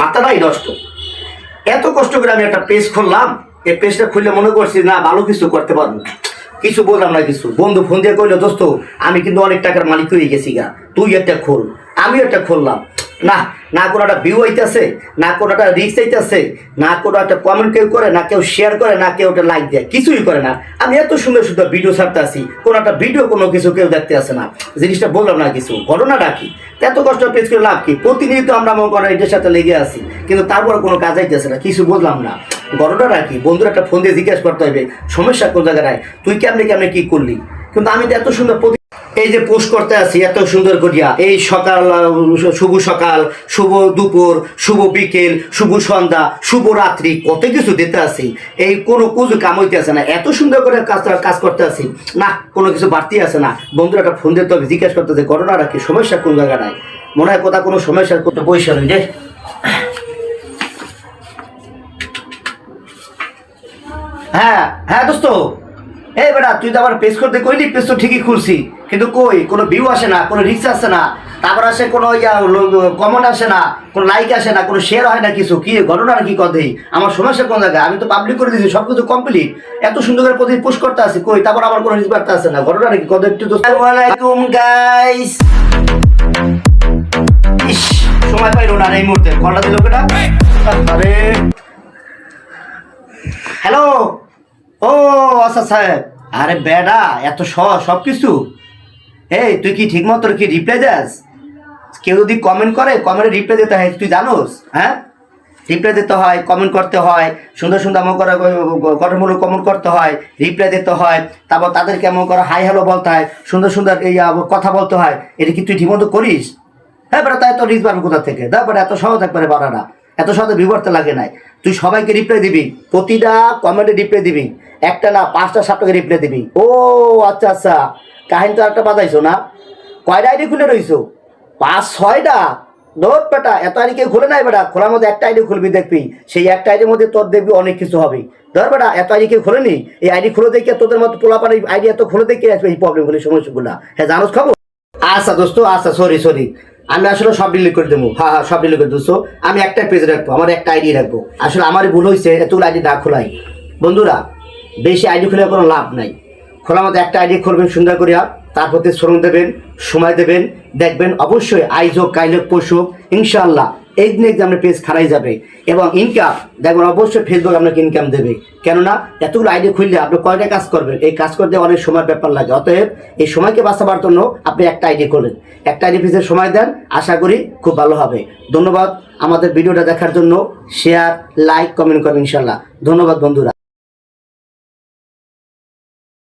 মাথাটাই নষ্ট। এত কষ্ট করে আমি একটা পেজ খুললাম, এই পেজটা খুললে মনে করছি, না, ভালো কিছু করতে পারব কিছু বললাম না কিছু। বন্ধু ফোন দিয়ে কইলো, দোস্ত, আমি কিন্তু অনেক টাকার মালিক হয়ে গেছি গা, তুই একটা খোল। আমি একটা খুললাম। না না কোনো একটা ভিউ আইতেছে, না কোনো একটা রিক্স আইতেছে, না কোনো একটা কমেন্ট কেউ করে, না কেউ শেয়ার করে, না কেউ একটা লাইক দেয়, কিছুই করে না। আমি এত সুন্দর সুন্দর ভিডিও ছাড়তে আসি কোনো একটা ভিডিও কোনো কিছু কেউ দেখতে আসে না। জিনিসটা বললাম না কিছু, ঘটনাটা কি? এত কষ্ট পেজ করে লাভ কি? প্রতিনিয়ত আমরা মনে করেন এটার সাথে লেগে আছি, কিন্তু তারপর কোনো কাজ আইতেছে না, কিছু বুঝলাম না। ঘটনাটা কি? বন্ধুর একটা ফোন দিয়ে জিজ্ঞেস করতে হবে সমস্যা কোন জায়গায়? তুই কেমনে কেমনে কি করলি? কিন্তু আমি তো এত সুন্দর এই যে পোস্ট করতে আছি এত সুন্দর করিয়া এই সকাল, শুভ সকাল, শুভ দুপুর, শুভ বিকেল, শুভ সন্ধ্যা, শুভ রাত্রি, কত কিছু দিতে আছি এই কোনো কুজু কাম হইতে আছে না। এত সুন্দর করে কাজ কাজ করতে আছি না, কোনো কিছু বাড়তি আছে না। বন্ধুরা, একটা ফোন দিতে হবে, জিজ্ঞেস করতে যে ঘটনাটা কি সমস্যা কোন জায়গাটায় মনে হয় কোথাও কোনো সমস্যার কোনো পয়সা নেই, যে। হ্যাঁ হ্যাঁ দোস্ত। এই বেটা, তুই তো আমার পেস করতে কইলি, পেজ তো ঠিকই খুলছি। কিন্তু কই? কোনো ভিউ আসে না, কোনো রিক্স আসে না। তারপর আসে কোনো কমেন্ট আসে না, কোনো লাইক আসে না, কোনো শেয়ার হয় না কিছু। কি ঘটনা কি কথাই আমার সমস্যা কোন জায়গায়? আমি তো পাবলিক করে দিয়েছি সব কিছু কমপ্লিট এত সুন্দর করে প্রতিদিন পোস্ট করতে আসি, কই? তারপর আমার কোনো রিচ বার্তা আসে না। ঘটনা কি কথা একটু তো আসসালামাইকুম গাইস ইস, সময় পাইলো না এই মুহূর্তে। কলটা দিল কেটা? আরে। হ্যালো ও আচ্ছা সাহেব আরে বেডা, এত সব কিছু এই, তুই কি ঠিক মতো কি রিপ্লাই দেস? কেউ যদি কমেন্ট করে কমেন্টে রিপ্লাই দিতে হয় তুই জানোস হ্যাঁ? রিপ্লাই দিতে হয় কমেন্ট করতে হয়, সুন্দর সুন্দর এমন করে গঠনমূলক কমেন্ট করতে হয় রিপ্লাই দিতে হয়, তারপর তাদেরকে এমন করে হাই হ্যালো বলতে হয়, সুন্দর সুন্দর এই কথা বলতে হয়, এটা কি তুই ঠিকমতো করিস? হ্যাঁ বেটা তাই তো রিচ পারবে কোথা থেকে? বেটা এত সহজ একবারে বাড়াটা এত সহজে বিবর্তে লাগে নাই। তুই সবাইকে রিপ্লাই দিবি। প্রতিটা কমেন্টে রিপ্লাই দিবি। একটা না, পাঁচটা, সাতটাকে রিপ্লাই দিবি। ও আচ্ছা আচ্ছা। কাহিনী তো একটা বাজাইছো না? কয়টা আইডি খুলে রইছো? পাঁচ, ছয়টা? ধর বেটা এত আইডি কেউ খুলে নাই বেটা? খোলার মধ্যে একটা আইডি খুলবি দেখবি। সেই একটা আইডির মধ্যে তোর দেখবি অনেক কিছু হবে। ধর বেটা এত আইডি কেউ খোলেনি? এই আইডি খুলে দেখে তোদের মতো পোলাপানি আইডি এত খুলে দেখে আসবে এই প্রবলেমগুলি সমস্যাগুলো। হ্যাঁ জানোস খবর? আচ্ছা দোস্ত আচ্ছা সরি সরি আমি আসলে সব ডিলিট করে দেবো। হ্যাঁ হ্যাঁ সব ডিলিট করে দোস্ত আমি একটা পেজ রাখব, আমার একটা আইডি রাখব। আসলে আমারই ভুল হয়েছে, এতগুলো আইডি না খোলাই। বন্ধুরা, বেশি আইডি খুলে কোনো লাভ নাই। খোলা মতো একটা আইডি খুলবেন, সুন্দর করিয়া। তারপর শ্রম দেবেন, সময় দেবেন, দেখবেন অবশ্যই আইজ হোক কাইল হোক পরশু হোক ইনশাল্লাহ এই দিনে আপনার পেজ খারাই যাবে। এবং ইনকাম দেখবেন অবশ্যই ফেসবুক আপনাকে ইনকাম দেবে। কেননা, এতগুলো আইডি খুললে আপনি কয়টা কাজ করবেন? এই কাজ করতে অনেক সময় ব্যাপার লাগে। অতএব, এই সময়কে বাঁচাবার জন্য আপনি একটা আইডি করেন একটা আইডি পেজের সময় দেন, আশা করি খুব ভালো হবে। ধন্যবাদ। আমাদের ভিডিওটা দেখার জন্য শেয়ার লাইক কমেন্ট করবেন ইনশাল্লাহ ধন্যবাদ বন্ধুরা।